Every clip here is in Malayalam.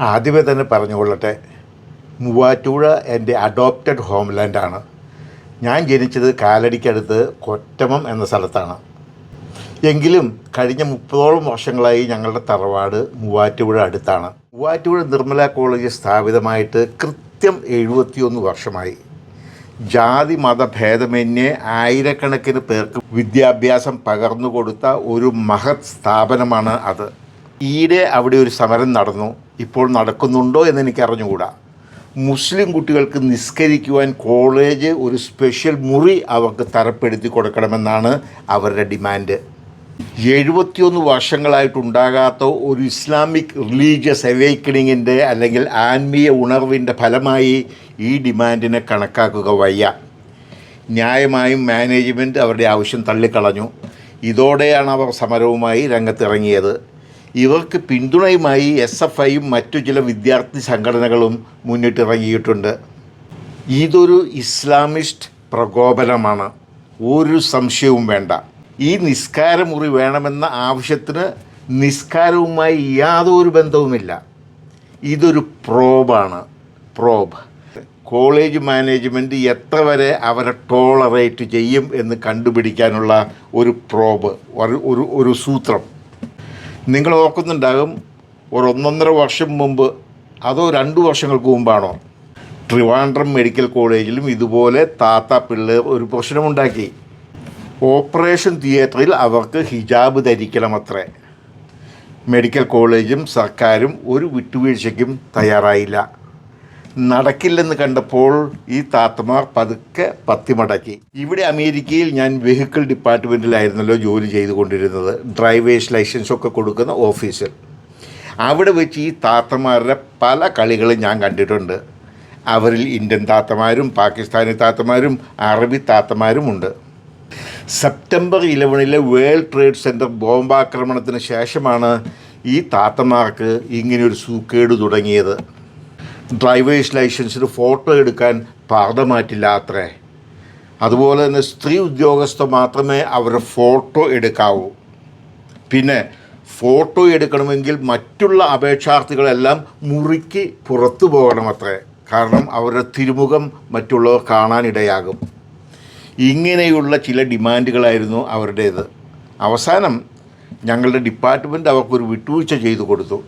ആദ്യമേ തന്നെ പറഞ്ഞുകൊള്ളട്ടെ മൂവാറ്റുപുഴ എന്റെ അഡോപ്റ്റഡ് ഹോംലാൻഡാണ് ഞാൻ ജനിച്ചത് കാലടിക്കടുത്ത് കൊറ്റമം എന്ന സ്ഥലത്താണ്. എങ്കിലും കഴിഞ്ഞ മുപ്പതോളം വർഷങ്ങളായി ഞങ്ങളുടെ തറവാട് മൂവാറ്റുപുഴ അടുത്താണ്. മൂവാറ്റുപുഴ നിർമ്മല കോളേജ് സ്ഥാപിതമായിട്ട് കൃത്യം എഴുപത്തിയൊന്ന് വർഷമായി. ജാതി മതഭേദമന്യേ ആയിരക്കണക്കിന് പേർക്ക് വിദ്യാഭ്യാസം പകർന്നു കൊടുത്ത ഒരു മഹത് സ്ഥാപനമാണ് അത്. ഈയിടെ അവിടെ ഒരു സമരം നടന്നു. ഇപ്പോൾ നടക്കുന്നുണ്ടോ എന്ന് എനിക്ക് അറിഞ്ഞുകൂടാ. മുസ്ലിം കുട്ടികൾക്ക് നിസ്കരിക്കുവാൻ കോളേജ് ഒരു സ്പെഷ്യൽ മുറി അവർക്ക് തരപ്പെടുത്തി കൊടുക്കണമെന്നാണ് അവരുടെ ഡിമാൻഡ്. എഴുപത്തിയൊന്ന് വർഷങ്ങളായിട്ടുണ്ടാകാത്ത ഒരു ഇസ്ലാമിക് റിലീജിയസ് അവേക്കണിങ്ങിന്റെ അല്ലെങ്കിൽ ആത്മീയ ഉണർവിന്റെ ഫലമായി ഈ ഡിമാൻഡിനെ കണക്കാക്കുക വയ്യ. ന്യായമായും മാനേജ്മെന്റ് അവരുടെ ആവശ്യം തള്ളിക്കളഞ്ഞു. ഇതോടെയാണ് അവർ സമരവുമായി രംഗത്തിറങ്ങിയത്. ഇവർക്ക് പിന്തുണയുമായി എസ് എഫ് ഐയും മറ്റു ചില വിദ്യാർത്ഥി സംഘടനകളും മുന്നിട്ടിറങ്ങിയിട്ടുണ്ട്. ഇതൊരു ഇസ്ലാമിസ്റ്റ് പ്രകോപനമാണ്. ഒരു സംശയവും വേണ്ട. ഈ നിസ്കാരമുറി വേണമെന്ന ആവശ്യത്തിന് നിസ്കാരവുമായി യാതൊരു ബന്ധവുമില്ല. ഇതൊരു പ്രോബാണ്. പ്രോബ്. കോളേജ് മാനേജ്മെന്റ് എത്ര വരെ അവരെ ടോളറേറ്റ് ചെയ്യും എന്ന് കണ്ടുപിടിക്കാനുള്ള ഒരു പ്രോബ്. ഒരു ഒരു സൂത്രം. നിങ്ങൾ ഓർക്കുന്നുണ്ടാകും ഒരു ഒന്നൊന്നര വർഷം മുമ്പ് അതോ രണ്ട് വർഷങ്ങൾക്ക് മുമ്പാണോ? ട്രിവാൻഡ്രം മെഡിക്കൽ കോളേജിലും ഇതുപോലെ താത്ത പിള്ള ഒരു പ്രശ്നമുണ്ടാക്കി. ഓപ്പറേഷൻ തിയേറ്ററിൽ അവർക്ക് ഹിജാബ് ധരിക്കണമത്രേ. മെഡിക്കൽ കോളേജും സർക്കാരും ഒരു വിട്ടുവീഴ്ചയ്ക്കും തയ്യാറായില്ല. നടക്കില്ലെന്ന് കണ്ടപ്പോൾ ഈ താത്തമാർ പതുക്കെ പത്തിമടക്കി. ഇവിടെ അമേരിക്കയിൽ ഞാൻ വെഹിക്കിൾ ഡിപ്പാർട്ട്മെന്റിലായിരുന്നല്ലോ ജോലി ചെയ്തുകൊണ്ടിരുന്നത്. ഡ്രൈവേഴ്സ് ലൈസൻസ് ഒക്കെ കൊടുക്കുന്ന ഓഫീസിൽ. അവിടെ വെച്ച് ഈ താത്തമാരുടെ പല കളികളും ഞാൻ കണ്ടിട്ടുണ്ട്. അവരിൽ ഇന്ത്യൻ താത്തമാരും പാകിസ്ഥാനി താത്തമാരും അറബി താത്തമാരും ഉണ്ട്. സെപ്റ്റംബർ ഇലവനിലെ വേൾഡ് ട്രേഡ് സെന്റർ ബോംബാക്രമണത്തിന് ശേഷമാണ് ഈ താത്തമാർക്ക് ഇങ്ങനെയൊരു സൂക്കേട് തുടങ്ങിയത്. ഡ്രൈവേഴ്സ് ലൈസൻസിന് ഫോട്ടോ എടുക്കാൻ പാഠമാറ്റില്ല അത്രേ അതുപോലെ തന്നെ സ്ത്രീ ഉദ്യോഗസ്ഥ മാത്രമേ അവരുടെ ഫോട്ടോ എടുക്കാവൂ. പിന്നെ ഫോട്ടോ എടുക്കണമെങ്കിൽ മറ്റുള്ള അപേക്ഷാർത്ഥികളെല്ലാം മുറിക്ക് പുറത്തു പോകണം അത്രേ കാരണം അവരുടെ തിരുമുഖം മറ്റുള്ളവർ കാണാനിടയാകും. ഇങ്ങനെയുള്ള ചില ഡിമാൻഡുകളായിരുന്നു അവരുടേത്. അവസാനം ഞങ്ങളുടെ ഡിപ്പാർട്ട്മെന്റ് അവർക്കൊരു വിട്ടുവീഴ്ച ചെയ്തു കൊടുത്തു.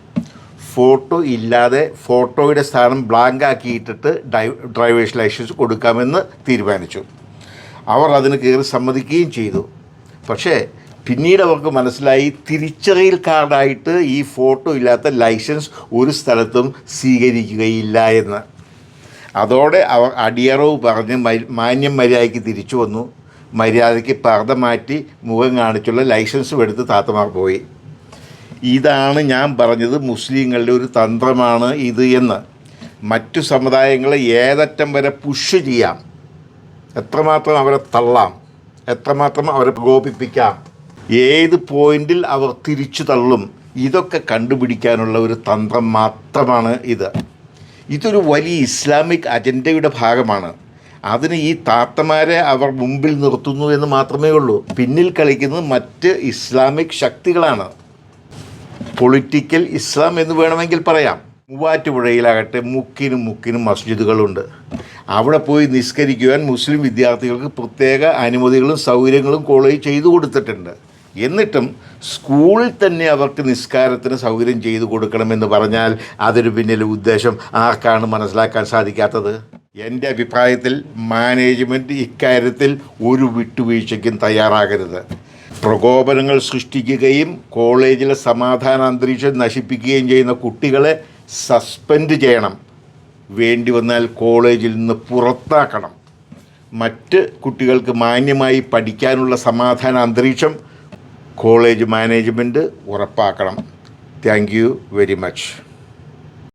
ഫോട്ടോ ഇല്ലാതെ ഫോട്ടോയുടെ സ്ഥാനം ബ്ലാങ്ക് ആക്കിയിട്ടിട്ട് ഡൈ ഡ്രൈവേഴ്സ് ലൈസൻസ് കൊടുക്കാമെന്ന് തീരുമാനിച്ചു. അവർ അതിന് കയറി സമ്മതിക്കുകയും ചെയ്തു. പക്ഷേ പിന്നീട് അവർക്ക് മനസ്സിലായി തിരിച്ചറിയൽ കാർഡായിട്ട് ഈ ഫോട്ടോ ഇല്ലാത്ത ലൈസൻസ് ഒരു സ്ഥലത്തും സ്വീകരിക്കുകയില്ല എന്ന്. അതോടെ അവർ അടിയറവ് പറഞ്ഞ് മാന്യം മര്യാദയ്ക്ക് തിരിച്ചു വന്നു. മര്യാദയ്ക്ക് പർദ്ദ മാറ്റി മുഖം കാണിച്ചുള്ള ലൈസൻസും എടുത്ത് താത്തമാർ പോയി. ഇതാണ് ഞാൻ പറഞ്ഞത് മുസ്ലിങ്ങളുടെ ഒരു തന്ത്രമാണ് ഇത് എന്ന്. മറ്റു സമുദായങ്ങളെ ഏതറ്റം വരെ പുഷ് ചെയ്യാം. എത്രമാത്രം അവരെ തള്ളാം. എത്രമാത്രം അവരെ പ്രകോപിപ്പിക്കാം. ഏത് പോയിന്റിൽ അവർ തിരിച്ചു തള്ളും. ഇതൊക്കെ കണ്ടുപിടിക്കാനുള്ള ഒരു തന്ത്രം മാത്രമാണ് ഇത്. ഇതൊരു വലിയ ഇസ്ലാമിക് അജണ്ടയുടെ ഭാഗമാണ്. അതിന് ഈ താത്തമാരെ അവർ മുമ്പിൽ നിർത്തുന്നു എന്ന് മാത്രമേ ഉള്ളൂ. പിന്നിൽ കളിക്കുന്നത് മറ്റ് ഇസ്ലാമിക് ശക്തികളാണ്. പൊളിറ്റിക്കൽ ഇസ്ലാം എന്ന് വേണമെങ്കിൽ പറയാം. മൂവാറ്റുപുഴയിലാകട്ടെ മുക്കിനും മുക്കിനും മസ്ജിദുകളുണ്ട്. അവിടെ പോയി നിസ്കരിക്കുവാൻ മുസ്ലിം വിദ്യാർത്ഥികൾക്ക് പ്രത്യേക അനുമതികളും സൗകര്യങ്ങളും കോളേജ് ചെയ്തു കൊടുത്തിട്ടുണ്ട്. എന്നിട്ടും സ്കൂളിൽ തന്നെ അവർക്ക് നിസ്കാരത്തിന് സൗകര്യം ചെയ്തു കൊടുക്കണമെന്ന് പറഞ്ഞാൽ അതിന് പിന്നിലെ ഉദ്ദേശം. ആർക്കാണ് മനസ്സിലാക്കാൻ സാധിക്കാത്തത്? എന്റെ അഭിപ്രായത്തിൽ മാനേജ്മെന്റ് ഇക്കാര്യത്തിൽ ഒരു വിട്ടുവീഴ്ചയ്ക്കും തയ്യാറാകരുത്. പ്രകോപനങ്ങൾ സൃഷ്ടിക്കുകയും കോളേജിലെ സമാധാന അന്തരീക്ഷം നശിപ്പിക്കുകയും ചെയ്യുന്ന കുട്ടികളെ സസ്പെൻഡ് ചെയ്യണം. വേണ്ടി വന്നാൽ കോളേജിൽ നിന്ന് പുറത്താക്കണം. മറ്റ് കുട്ടികൾക്ക് മാന്യമായി പഠിക്കാനുള്ള സമാധാന അന്തരീക്ഷം കോളേജ് മാനേജ്മെന്റ് ഉറപ്പാക്കണം. Thank you very much.